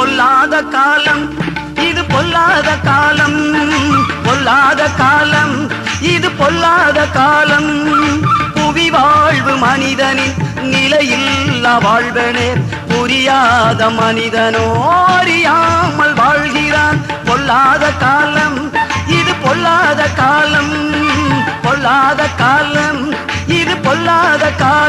பொல்லாத காலம் இது பொல்லாத காலம் பொல்லாத காலம் இது பொல்லாத காலம். புவி வாழ்வு மனிதனின் நிலையில்லா வாழ்வனே புரியாத மனிதனோரியாமல் வாழ்கிறான். பொல்லாத காலம் இது பொல்லாத காலம் பொல்லாத காலம் இது பொல்லாத காலம்.